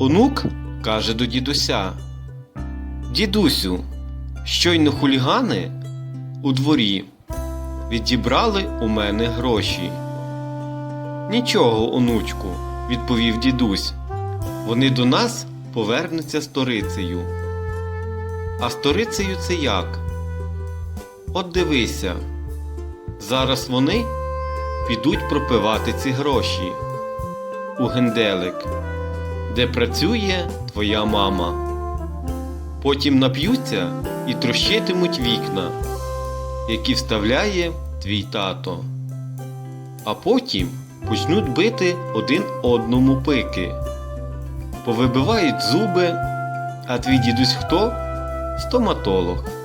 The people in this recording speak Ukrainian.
Онук каже до дідуся. Дідусю, щойно хулігани у дворі відібрали у мене гроші. Нічого, онучку, відповів дідусь. Вони до нас повернуться сторицею. А сторицею це як? От дивися, зараз вони підуть пропивати ці гроші у генделик, де працює твоя мама. Потім нап'ються і трощитимуть вікна, які вставляє твій тато. А потім почнуть бити один одному пики, повибивають зуби, а твій дідусь хто? Стоматолог.